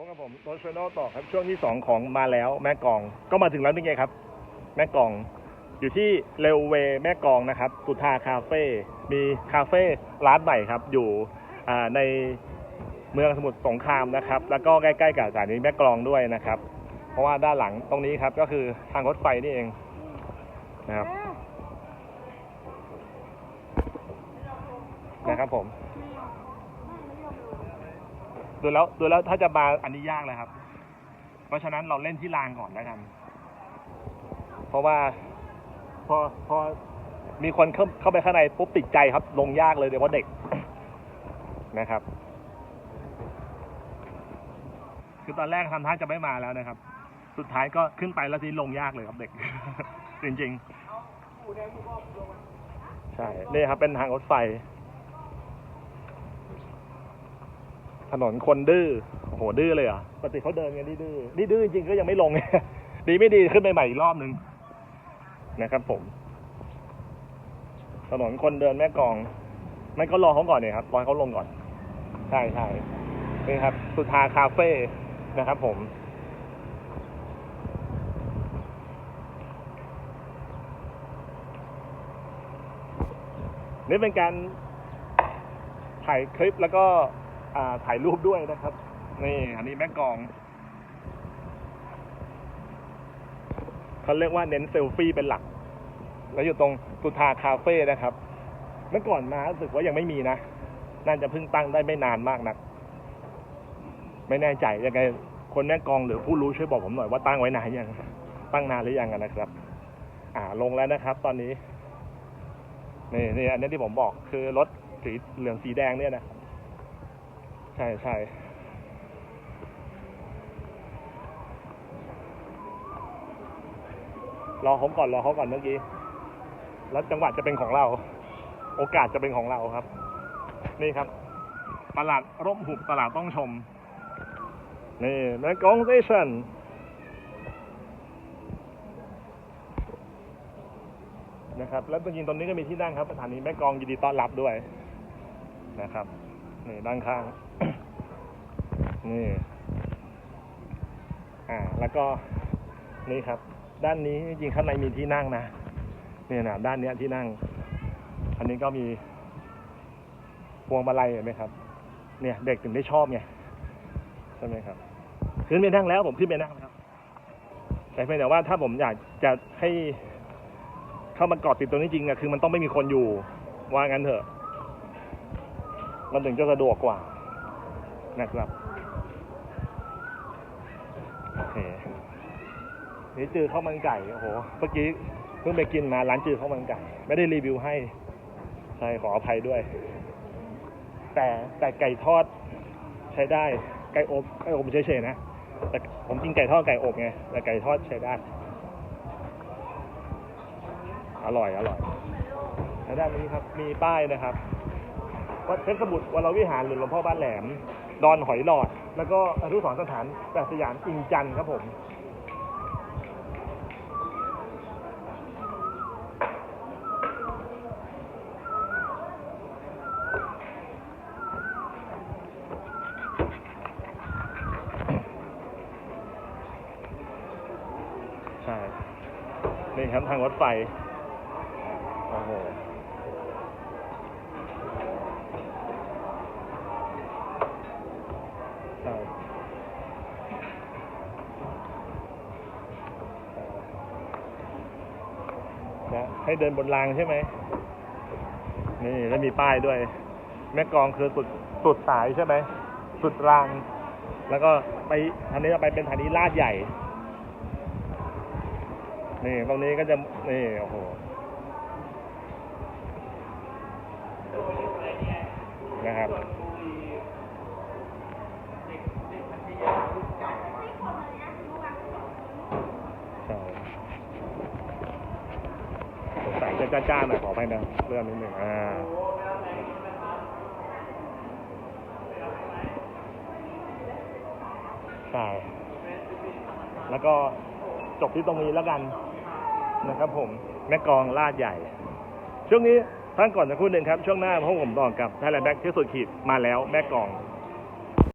พบกับผมโรชโนต่อครับช่วงที่สองของมาแล้วแม่กองก็มาถึงแล้วนี่ไงครับ แม่กองอยู่ที่เรลเวย์แม่กองนะครับสุธาคาเฟ่มีคาเฟ่ร้านใหม่ครับ อยู่ในเมืองสมุทรสงครามนะครับ แล้วก็ใกล้ๆกับสถานีแม่กลองด้วยนะครับ เพราะว่าด้านหลังตรงนี้ครับก็คือทางรถไฟนี่เองนะครับนะครับผม ดูแล้วดูแล้วถ้าจะมาอันนี้ยากเลยครับ เพราะฉะนั้นเราเล่นที่รางก่อนแล้วกัน เพราะว่าพอพอมีคนเข้าเข้าไปข้างในปุ๊บติดใจครับ ลงยากเลยเดี๋ยวเพราเด็กนะครับ คือตอนแรกทำท่าจะไม่มาแล้วนะครับ สุดท้ายก็ขึ้นไปแล้วทีนี้ลงยากเลยครับเด็ก จริงๆใช่นี่ครับเป็นทางรถไฟ ถนนคนดื้อโอ้โหดื้อเลยเหรอะปกติเขาเดินกันดื้อๆนี่ดื้อจริงๆก็ยังไม่ลง ดีไม่ดีขึ้นไปใหม่อีกรอบหนึ่งนะครับผม ถนนคนเดินแม่กอง ไม่ก็รอเขาก่อนเนี่ยครับรอให้เขาลงก่อน ใช่ใช่นี่ครับ สุธาคาเฟ่นะครับผมนี่เป็นการถ่ายคลิปแล้วก็ ถ่ายรูปด้วยนะครับ นี่อันนี้แม่กองเขาเรียกว่าเน้นเซลฟี่เป็นหลัก แล้วอยู่ตรงสุธาคาเฟ่นะครับ เมื่อก่อนมารู้สึกว่ายังไม่มีนะ น่าจะเพิ่งตั้งได้ไม่นานมากนัก ไม่แน่ใจยังไงคนแม่กองหรือผู้รู้ช่วยบอกผมหน่อยว่าตั้งไว้นานยัง ตั้งนานหรือยังอะนะครับ อ่าลงแล้วนะครับ ตอนนี้นี่นี่อันนี้ที่ผมบอกคือรถสีเหลืองสีแดงเนี่ยนะ ใช่ใช่รอเขาก่อนรอเขาก่อนเมื่อกี้ แล้วจังหวะจะเป็นของเรา โอกาสจะเป็นของเราครับ นี่ครับ ตลาดร่มหุบตลาดต้องชม นี่แมกองสเตชันนะครับ แล้วจริงตรงนี้ก็มีที่นั่งครับสถานีแม่กองยินดีต้อนรับด้วยนะครับ นี่ด้านข้าง นี่อ่า แล้วก็นี่ครับ ด้านนี้จริงๆข้างในมีที่นั่งนะเนี่ยนะด้านเนี้ยที่นั่ง อันนี้ก็มีพวงมาลัยเห็นไหมครับ เนี่ย เด็กถึงได้ชอบไงใช่ไหมครับขึ้นไปนั่งแล้วผมขึ้นไปนั่งแล้วแต่เพียงแต่ว่าถ้าผมอยากจะให้เข้ามาเกาะติดตรงนี้จริงอะคือมันต้องไม่มีคนอยู่ ว่างั้นเถอะ มันถึงจะสะดวกกว่านะครับ เคนี่จือข้าวมันไก่โอ้โหเมื่อกี้เพิ่งไปกินมาร้านจือข้าวมันไก่ ไม่ได้รีวิวให้ใช่ขออภัยด้วย แต่แต่ไก่ทอดใช้ได้ไก่อบไก่อบเฉยๆนะแต่ผมกินไก่ทอดไก่อบไงแต่ไก่ทอดใช้ได้ อร่อยอร่อยแล้วด้านนี้ครับ มีป้ายนะครับ วัดเพชรสมุทรวรวิหารหรือหลวงพ่อบ้านแหลม ดอนหอยหลอด แล้วก็อนุสรณ์สถานแบบสยามอิงจันทร์ครับผมใช่นี่ครับทางรถไฟ โอ้โห นะให้เดินบนรางใช่ไหมนี่แล้วมีป้ายด้วย แม่กองคือสุดสุดสายใช่ไหมสุดราง แล้วก็ไปทางนี้ก็ไปเป็นทางนี้ลาดใหญ่ นี่ตรงนี้ก็จะนี่โอ้โหนะครับ ใช่สงสัย จะจ้าๆหน่อยขอไปนะเรื่องนิดหนึ่งอ่าใช่แล้วก็จบที่ตรงนี้แล้วกันนะครับผมแม่กองลาดใหญ่ ช่วงนี้ท่านก่อนจะพูดหนึ่งครับ ช่วงหน้าพวกผมต่อกับไทยแลนด์แบ็กที่สุดขีดมาแล้วแม่กอง